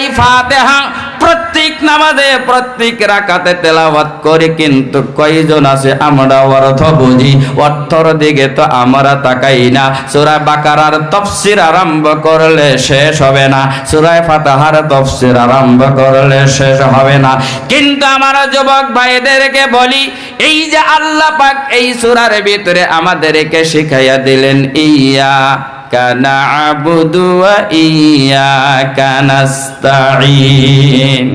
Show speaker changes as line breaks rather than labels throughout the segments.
সুরাই ফাতেহা প্রত্যেক নামাজে, প্রত্যেক রাকাতে তেলাওয়াত করি, কিন্তু কয়জন আছে আমরা অর্থ বুঝি? অর্থর দিকে তো আমরা তাকাই না। সুরা বাকারার তফসির আরম্ভ করলে শেষ হবে না। সুরায় ফাতাহার তফসির আরম্ভ করলে শেষ হবে না। কিন্তু আমার যুবক ভাইদেরকে বলি, এই যে আল্লাহ পাক এই সুরার ভিতরে আমাদেরকে শিখাইয়া দিলেন, ইয়া نعبد وإياك نستعين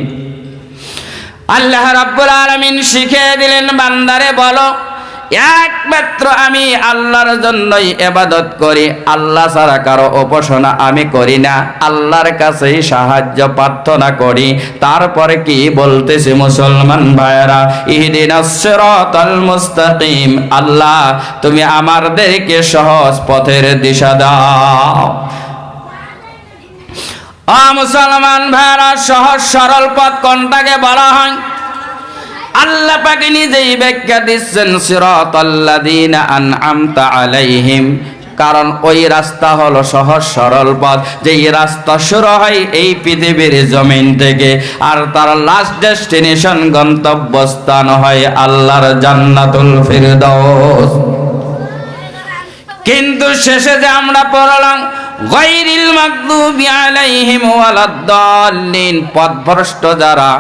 আল্লাহ রাব্বুল আলামিন শিখিয়ে দিলেন বান্দারে বলো একমাত্র আমি আল্লাহর জন্যই এবাদত করি। আল্লাহ ছাড়া কারও উপাসনা আমি করি না। আল্লাহর কাছেই সাহায্য, প্রার্থনা করি। তারপরে কি বলতেছি মুসলমান ভাইরা ইহদিনাস সিরাতাল মুস্তাকিম। আল্লাহ, তুমি আমাদেরকে সহজ পথের দিশা দাও। আ মুসলমান ভাইরা সহজ সরল পথ কোনটাকে বলা হয়? আল্লাহ পাকে নিজেই ব্যাখ্যা দিচ্ছেন, সিরাতাল্লাযীনা আনআমতা আলাইহিম। কারণ ওই রাস্তা হলো সহজ সরল পথ। যেই রাস্তা শুরু হয় এই পৃথিবীর জমিন থেকে, আর তার লাস্ট ডেস্টিনেশন গন্তব্যস্থান হয় আল্লাহর জান্নাতুল ফিরদৌস কিন্তু শেষে যে আমরা পড়লাম, গায়রিল মাগদুবি আলাইহিম ওয়ালাদ-দাল্লিন, পথভ্রষ্ট যারা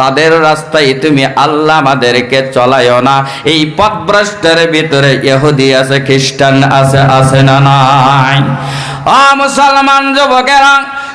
তাদের রাস্তায় তুমি আল্লাহ আমাদেরকে চলায়ও না। এই পথভ্রষ্টের ভিতরে ইহুদি আছে, খ্রিস্টান আছে আছে না নাই? আ মুসলমান যুবকেরা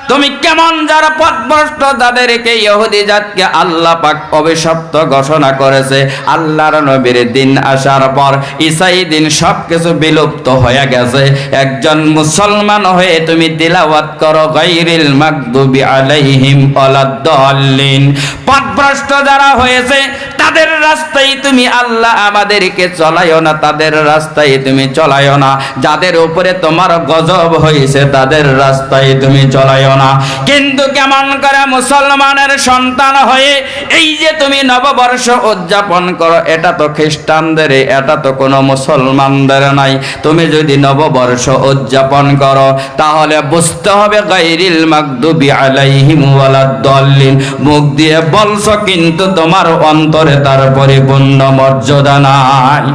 তুমি কেমন যারা পথভ্রষ্ট, তাদেরকে ইহুদি জাতকে আল্লাহ পাক অভিশপ্ত ঘোষণা করেছে। আল্লাহর নবীর দিন আসার পর ঈসাই দিন সবকিছু বিলুপ্ত হয়ে গেছে। একজন মুসলমান হয়ে তুমি তিলাওয়াত করো, গায়রিল মাগদুবি আলাইহিম ওয়ালাদ-দাল্লিন পথভ্রষ্ট যারা হয়েছে, তাদের রাস্তায় তুমি আল্লাহ আমাদেরকে চলাইও না, তাদের রাস্তায় তুমি চলাইও না। যাদের উপরে তোমার গজব হয়েছে, তাদের রাস্তায় তুমি চলাইও না। কিন্তু কেমন করে মুসলমানের সন্তান হয়ে এই যে তুমি নববর্ষ উদযাপন করো, এটা তো খ্রিস্টানদের, এটা তো কোনো মুসলমানদের নাই। তুমি যদি নববর্ষ উদযাপন করো, তাহলে বুঝতে হবে গাইরিল মাগদুবি আলাইহিম ওয়ালাদ-দাল্লিন মুখ দিয়ে বলছো, কিন্তু তোমার অন্তরে তার পরিপূর্ণ মর্যাদা নাই।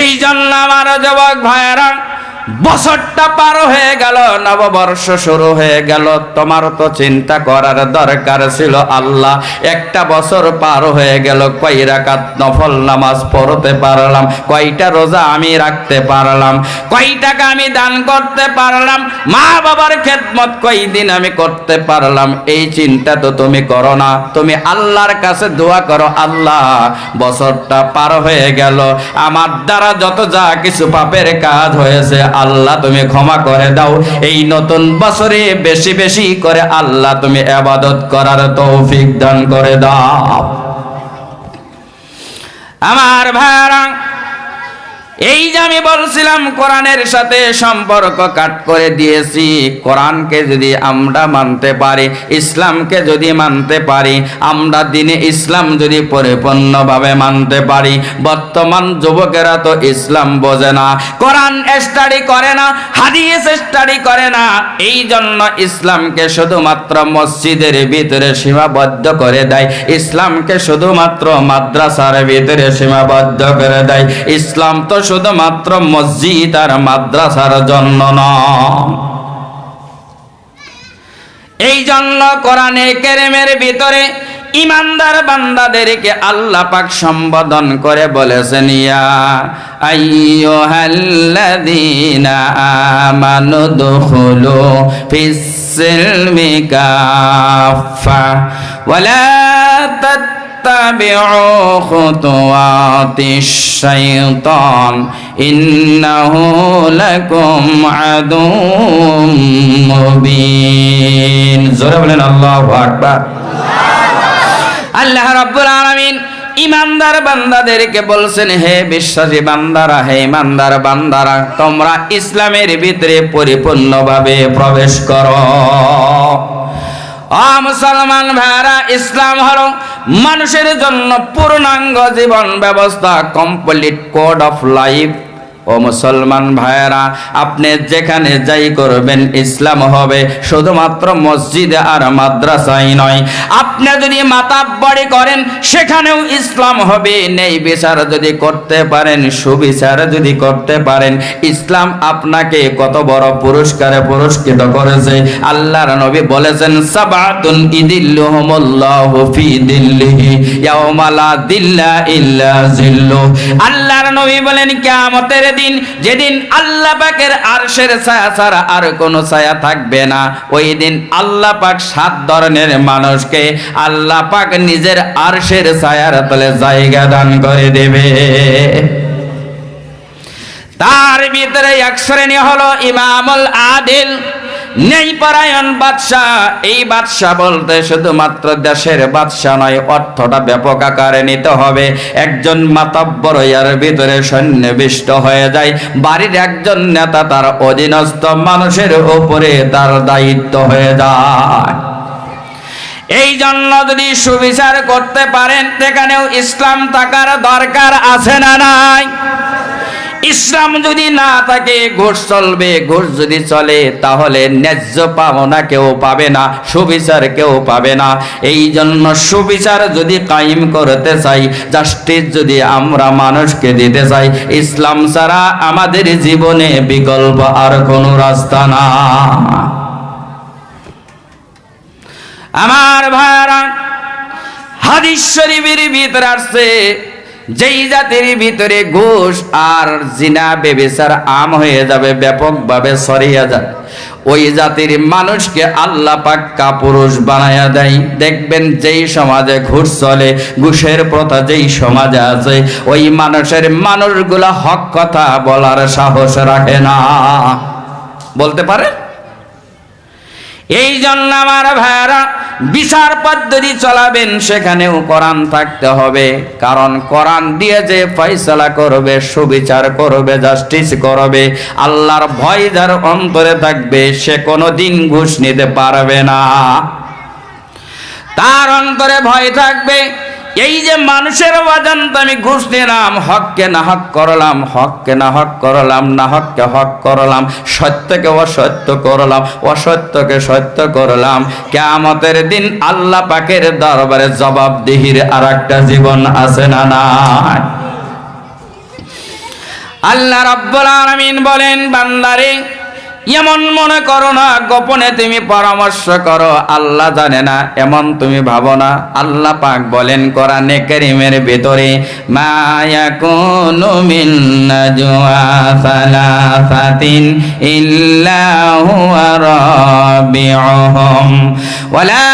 এই জন্য আমার যুবক ভাইয়েরা বছরটা পার হয়ে গেল, নববর্ষ শুরু হয়ে গেল। তোমার তো চিন্তা করার দরকার ছিল আল্লাহ। একটা বছর পার হয়ে গেল কয় রাকাত নফল নামাজ পড়তে পারলাম, কয়টা রোজা আমি রাখতে পারলাম কয় টাকা আমি দান করতে পারলাম, মা বাবার খেদমত কয়দিন আমি করতে পারলাম। এই চিন্তা তো তুমি করো না, তুমি আল্লাহর কাছে দোয়া করো, আল্লাহ, বছরটা পার হয়ে গেল। আমার দ্বারা যত যা কিছু পাপের কাজ হয়েছে আল্লাহ তুমি ক্ষমা করে দাও। এই নতুন বছরে বেশি বেশি করে আল্লাহ তুমি আবাদত করার তৌফিক দান করে দাও। আমার ভাইরা এই যে আমি বলছিলাম, কোরআনের সাথে সম্পর্ক কাট করে দিয়েছি। কোরআনকে যদি আমরা মানতে পারি, ইসলামকে যদি মানতে পারি, আমরা দিনে ইসলাম যদি পরিপূর্ণভাবে মানতে পারি, বর্তমান যুবকেরা তো ইসলাম বোঝে না, কোরআন স্টাডি করে না, হাদিস স্টাডি করে না, এই জন্য ইসলামকে শুধুমাত্র মসজিদের ভিতরে সীমাবদ্ধ করে দেয়, ইসলামকে শুধুমাত্র মাদ্রাসার ভিতরে সীমাবদ্ধ করে দেয়। ইসলাম তো শুধুমাত্র মসজিদ আর মাদ্রাসার জন্য নয়। এই জন্য কোরআনে কেরেমের ভিতরে ইমানদার বান্দাদেরকে আল্লাহ পাক সম্বোধন করে বলেছেন, ইয়া কাফা تتبعوا خطوات الشيطان إنه لكم عدو مبين زوره বলেন আল্লাহু আকবার আল্লাহ রাব্বুল আলামিন ইমানদার বান্দাদেরকে বলছেন হে বিশ্বাসী বান্দারা হে ইমানদার বান্দারা তোমরা ইসলামের ভিতরে পরিপূর্ণভাবে প্রবেশ করো আ মুসলমান ভাইরা ইসলাম হলো মানুষের জন্য পূর্ণাঙ্গ জীবন ব্যবস্থা কমপ্লিট কোড অফ লাইফ ও মুসলমান ভাইয়েরা, আপনি যেখানে যাই করবেন ইসলাম হবে, শুধুমাত্র মসজিদে আর মাদ্রাসাই নয়। আপনি যদি মাতাব্বড়ি করেন, সেখানেও ইসলাম হবে। নেই বিচার যদি করতে পারেন, সুবিচার যদি করতে পারেন, ইসলাম আপনাকে কত বড় পুরস্কারে পুরস্কৃত করেছে। আল্লাহর নবী বলেছেন, সাবাতুন ইদিল্লুহুমুল্লাহু ফি দিল্লিহি, ইয়াউমা লা দিল্লা ইল্লা জিল্লু আল্লাহর নবী বলেন, কিয়ামতের দিন, যেদিন আল্লাহ পাকের আরশের ছায়া ছাড়া আর কোনো ছায়া থাকবে না, ওই দিন আল্লাহ পাক সাত ধরনের মানুষকে আল্লাহ পাক নিজের আরশের ছায়ার তলে জায়গা দান করে দেবে। তার ভিতরে এক শ্রেণি হলো ইমামুল আদিল। নেই বাদশাহ, এই বাদশাহ বলতে শুধুমাত্র দেশের নয়, অর্থটা ব্যাপক আকারে একজন ইয়ার ভিতরে সন্নিবিষ্ট হয়ে যায়। বাড়ির একজন নেতা তার অধীনস্থ মানুষের উপরে তার দায়িত্ব হয়ে যায়। এই জন্য যদি সুবিচার করতে পারেন, সেখানেও ইসলাম থাকার দরকার আছে না নাই? ইসলাম যদি না থাকে, ঘোষ চলবে, ঘোষ যদি চলে, তাহলে ন্যায্য পাওনা কেউ পাবে না, সুবিচার কেউ পাবে না। এই জন্য সুবিচার যদি কায়েম করতে চাই জাস্টিস যদি আমরা মানুষকে দিতে চাই, ইসলাম ছাড়া আমাদের জীবনে বিকল্প আর কোনো রাস্তা না। আমার ভাইরা হাদিস শরীফের ভিতরে আসছে যেই জাতির ভিতরে ঘুষ আর জিনা, বেবিচার আম হয়ে যাবে, ব্যাপকভাবে সরিয়ে যায় ওই জাতির মানুষকে আল্লাহ পাক্কা পুরুষ বানায়া দেয়। দেখবেন যেই সমাজে ঘুষ চলে, ঘুষের প্রথা যেই সমাজে আছে, ওই মানুষের মানুষগুলা হক কথা বলার সাহস রাখে না। বলতে পারে এই জন্য আমার ভাইরা বিচার পদ্ধতি চলাবেন, সেখানেও কোরআন থাকতে হবে। কারণ কোরআন দিয়ে যে ফয়সালা করবে, সুবিচার করবে জাস্টিস করবে, আল্লাহর ভয় যার অন্তরে থাকবে, সে কোনো দিন ঘুষ নিতে পারবে না। তার অন্তরে ভয় থাকবে এই যে মানুষের অজান্ত আমি ঘুষ নিলাম হককে না হক করলাম, হককে না হক করলাম, না হককে হক করলাম, সত্যকে অসত্য করলাম, অসত্যকে সত্য করলাম কেমতের দিন আল্লাহ পাকের দরবারে জবাবদিহির আর একটা জীবন আছে না নাই? আল্লাহ রাব্বুল আলামিন বলেন, বান্দারে এমন মনে করো না, গোপনে তুমি পরামর্শ করো, আল্লাহ জানে না, এমন তুমি ভাবো না। আল্লাহ পাক বলেন কোরআনে কারীমের ভিতরে, মা ইয়াকুনু মিন নাজওয়া সালাসাতিন ইল্লা হুয়া রাবিউহুম, ওয়ালা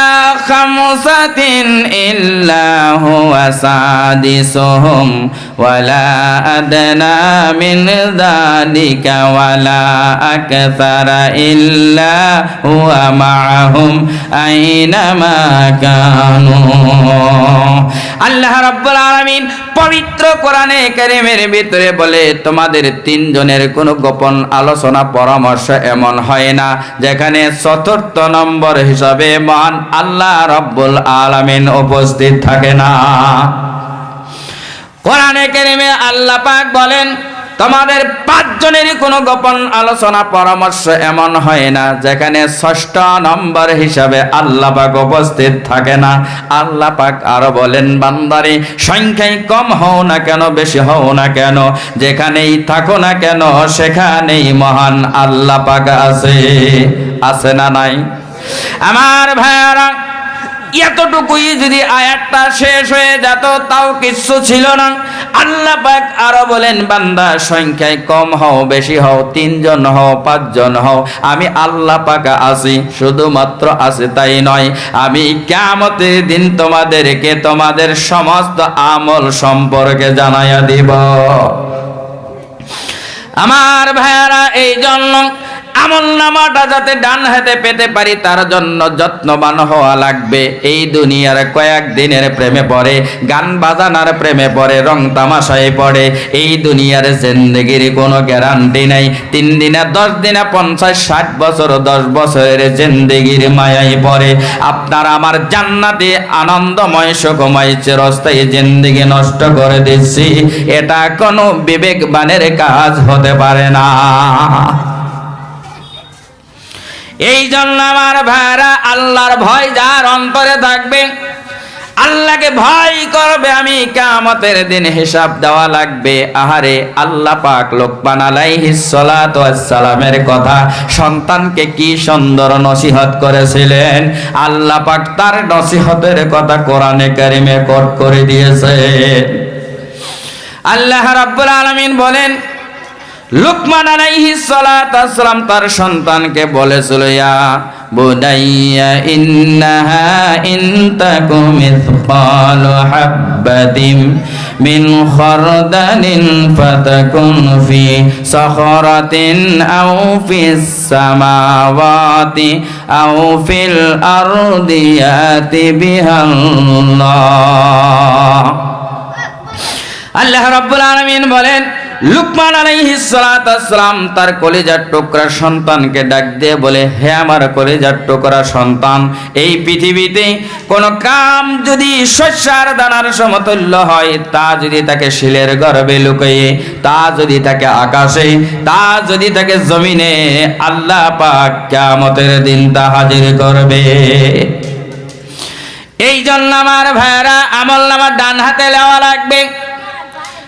খামসাতিন ইল্লা হুয়া সাদিসুহুম ওয়ালা আদনা মিন যালিকা ওয়ালা আকসার ইল্লা হুয়া মাআহুম আইনামা কানু আল্লাহ আলামিন পবিত্র কোরআনে কারীমের ভিতরে বলে, তোমাদের তিনজনের কোনো গোপন আলোচনা, পরামর্শ এমন হয় না, যেখানে চতুর্থ নম্বর হিসাবে মহান আল্লাহ রব্বুল আলামিন উপস্থিত থাকে না। কোরআনে কারিমে আল্লাহ পাক বলেন, তোমাদের পাঁচজনেরই কোনো গোপন আলোচনা, পরামর্শ এমন হয় না, যেখানে ষষ্ঠ নম্বর হিসাবে আল্লাহ পাক উপস্থিত থাকে না। আল্লাহ পাক আরও বলেন, বান্দারে, সংখ্যায় কম হও না কেন, বেশি হও না কেন, যেখানেই থাকো না কেন, সেখানেই মহান আল্লাহ পাক আছে। আছে না নাই? আমার ভাইয়ারা এতটুকুই যদি আয়াতটা শেষ হয়ে যেত, তাও কিচ্ছু ছিল না। আল্লাহ পাক আরও বলেন, বান্দা, সংখ্যায় কম হও, বেশি হও, তিনজন হও, পাঁচজন হও, আমি আল্লাহ পাক আছি, শুধুমাত্র আছে তাই নয়, আমি কেমতের দিন তোমাদেরকে তোমাদের সমস্ত আমল সম্পর্কে জানাইয়া দিব। আমার ভাইয়ারা এই জন্য আমল নামাটা যাতে ডান হাতে পেতে পারি, তার জন্য যত্নবান হওয়া লাগবে। এই দুনিয়ার কয়েক দিনের প্রেমে পড়ে, গান বাজানার প্রেমে পড়ে, রং তামাশায় পড়ে। এই দুনিয়ার জিন্দগির কোনো গ্যারান্টি নাই। তিন দিনে দশ দিনে পঞ্চাশ, ষাট বছর, দশ বছরের জিন্দগির মায়াই পড়ে। আপনার আমার জান্নাতে আনন্দময়, সুখময়, চিরস্থায়ী জিন্দগি নষ্ট করে দিচ্ছি। এটা কোনো বিবেকবানের কাজ হতে পারে না। এই জন্য আমার ভাইরা আল্লাহর ভয় যার অন্তরে থাকবে, আল্লাহকে ভয় করবে, আমি কামতের দিন হিসাব দেওয়া লাগবে। আহারে, আল্লাহ পাক লোকমান সালামের কথা সন্তানকে কি সুন্দর নসিহত করেছিলেন? আল্লাহ পাক তার নসিহতের কথা কোরআনে কারিমে কোট করে দিয়েছে আল্লাহ রাব্বুল আলামিন বলেন লুকমান আলাইহিস সালাতু সালাম তার সন্তানকে বলেছিল, ইয়া বুনাইয়া, ইন্নাহা ইন তাকু মিসকালু হাববাতিন মিন খারদালিন ফাতাকুন ফি সাখরাতিন আও ফিস সামাওয়াতি আও ফিল আরদি বিহাল্লাহ। আল্লাহ রাব্বুল আলামিন বলেন লুকমান আলাইহিস সালাম তার কলিজার টুকরা সন্তানকে ডাক দিয়ে বলে, হে আমার কলিজার টুকরা সন্তান, এই পৃথিবীতে কোন কাম যদি শস্যার দানার সমতুল্য হয়, তা যদি তাকে শিলের গর্ভে লুকিয়ে, তা যদি তাকে আকাশে, তা যদি তাকে জমিনে, আল্লাহ পাক কিয়ামতের দিন তা হাজির করবে। এই জন্য আমার ভাইরা আমল নামার ডান হাতে নেওয়া লাগবে।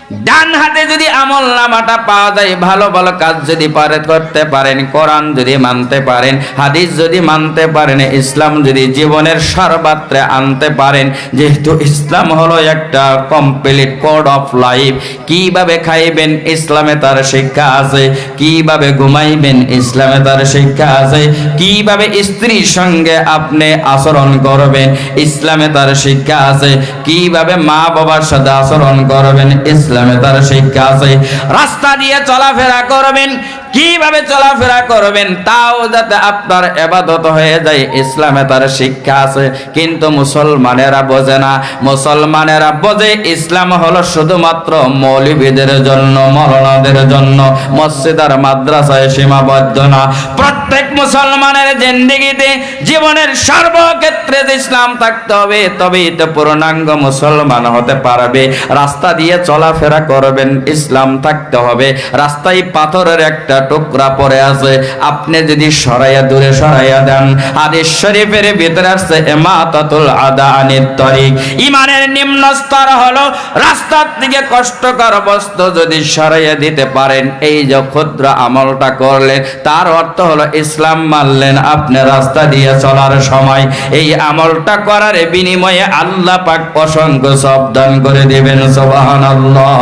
ডান হাতে যদি আমল নামাটা পাওয়া যায়, ভালো ভালো কাজ যদি পারে, করতে পারেন, কোরআন যদি মানতে পারেন, হাদিস যদি মানতে পারেন, ইসলাম যদি জীবনের সর্বাত্রে আনতে পারেন, যেহেতু ইসলাম হলো একটা কমপ্লিট কোড অফ লাইফ কীভাবে খাইবেন ইসলামে তার শিক্ষা আছে, কীভাবে ঘুমাইবেন ইসলামে তার শিক্ষা আছে, কীভাবে স্ত্রীর সঙ্গে আপনি আচরণ করবেন ইসলামে তার শিক্ষা আছে, কীভাবে মা বাবার সাথে আচরণ করবেন ইসলামে তার শিক্ষা আছে। রাস্তা দিয়ে চলাফেরা করবেন, কীভাবে চলাফেরা করবেন তাও যাতে আপনার এবাদত হয়ে যায়, ইসলামে তার শিক্ষা আছে। কিন্তু মুসলমানেরা বোঝে না। মুসলমানেরা বোঝে ইসলাম হলো শুধুমাত্র মৌলবীদের জন্য, মরণাদের জন্য। মসজিদ আর মাদ্রাসায় সীমাবদ্ধ না। প্রত্যেক মুসলমানের জিন্দিগিতে জীবনের সর্বক্ষেত্রে যে ইসলাম থাকতে হবে, তবেই তো পূর্ণাঙ্গ মুসলমান হতে পারবে। রাস্তা দিয়ে চলাফেরা করবেন, ইসলাম থাকতে হবে। রাস্তায় পাথরের একটা টুকরা পড়ে আছে। আপনি যদি সরাইয়া, দূরে সরাইয়া দেন, হাদিস শরীফের ভিতরে আসছে, এমাতাতুল আদা আনিত তরিক। ইমানের নিম্ন স্তর হলো, রাস্তার থেকে কষ্টকর বস্তু যদি সরাইয়া দিতে পারেন, এই যে ক্ষুদ্র আমলটা করলেন, তার অর্থ হলো ইসলাম মানলেন, আপনি রাস্তা দিয়ে চলার সময় এই আমলটা করার বিনিময়ে আল্লাহ পাক অসংখ্য সাবধান করে দিবেন, সুবহানাল্লাহ।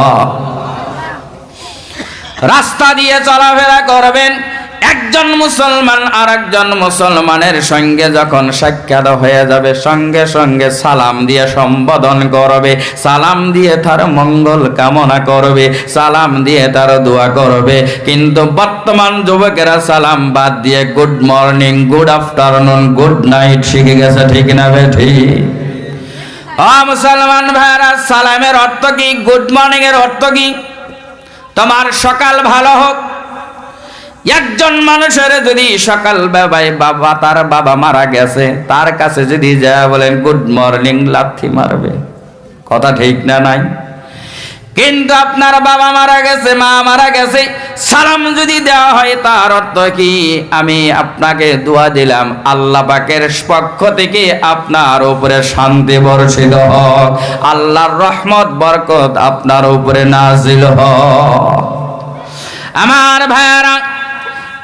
রাস্তা দিয়ে চলাফেরা করবেন একজন মুসলমান আর একজন মুসলমানের সঙ্গে যখন সাক্ষাৎ হয়ে যাবে, সঙ্গে সঙ্গে সালাম দিয়ে সম্বোধন করবে। সালাম দিয়ে তার মঙ্গল কামনা করবে, সালাম দিয়ে তার দোয়া করবে। কিন্তু বর্তমান যুবকেরা সালাম বাদ দিয়ে, good morning, good afternoon, good night শিখে গেছে, ঠিক না বেঠি মুসলমান ভাইরা সালামের অর্থ কি? গুড মর্নিং এর অর্থ কি? তোমার সকাল ভালো হোক একজন মানুষের যদি সকাল বেলায় বাবা, তার বাবা মারা গেছে, তার কাছে যদি যা বলেন গুড মর্নিং লাথি মারবে। কথা ঠিক না নাই? কিন্তু আপনার বাবা মারা গেছে, মা মারা গেছে, সালাম যদি দেওয়া হয়, তার অর্থ কি? আমি আপনাকে দোয়া দিলাম, আল্লাহ পাকের পক্ষ থেকে আপনার উপরে শান্তি বর্ষিত হোক, আল্লাহর রহমত, বরকত আপনার উপরে নাজিল হোক। আমার ভাইয়ারা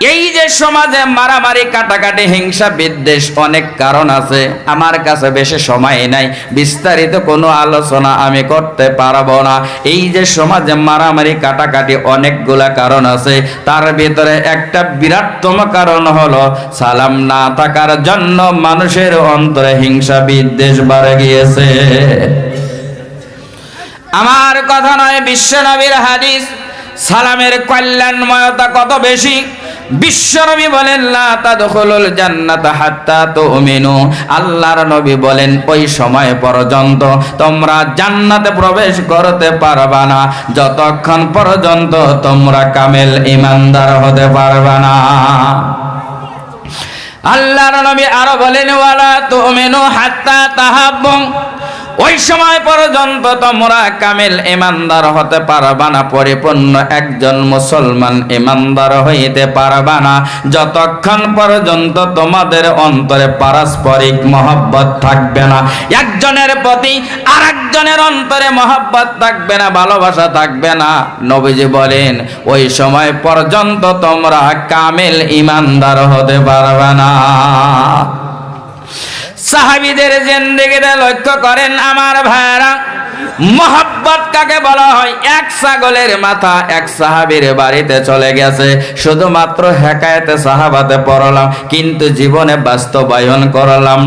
এই যে সমাজে মারামারি, কাটাকাটি, হিংসা, বিদ্বেষ অনেক কারণ আছে। আমার কাছে বেশি সময় নাই। বিস্তারিত কোনো আলোচনা আমি করতে পারব না। এই যে সমাজে মারামারি, কাটাকাটি অনেকগুলা কারণ আছে। তার ভিতরে একটা বিরাটতম কারণ হলো, সালাম না থাকার জন্য মানুষের অন্তরে হিংসা, বিদ্বেষ বাড়ে গিয়েছে। আমার কথা নয় বিশ্ব নবীর হাদিস, সালামের কল্যাণময়তা কত বেশি? বিশ্বনবী বলেন, লা তাদখুলুল জান্নাতা হাত্তা তুমিনু। আল্লাহর নবী বলেন, ওই সময় পর্যন্ত তোমরা জান্নাতে প্রবেশ করতে পারবা না। যতক্ষণ পর্যন্ত তোমরা কামেল ইমানদার হতে পারবা না। আল্লাহর নবী আরও বলেন, ওয়ালা তুমিনু হাত্তা তাহাব্বু ওই সময় পর্যন্ত তোমরা কামেল ইমানদার হতে পারবা না, পরিপূর্ণ একজন মুসলমান ইমানদার হইতে পারবা না। যতক্ষণ পর্যন্ত তোমাদের অন্তরে পারস্পরিক মহব্বত থাকবে না, একজনের প্রতি আর একজনের অন্তরে মহব্বত থাকবে না, ভালোবাসা থাকবে না। নবীজি বলেন, ওই সময় পর্যন্ত তোমরা কামেল ইমানদার হতে পারবে না। সাহাবিদের জিন্দেগিতে লক্ষ্য করেন আমার ভাইরা মহাব্বত কাকে বলা হয়? এক ছাগলের মাথা এক সাহাবীর বাড়িতে চলে গেছে। শুধুমাত্র হেকায়েতে সাহাবাতে পড়লাম, কিন্তু জীবনে বাস্তবায়ন করলাম।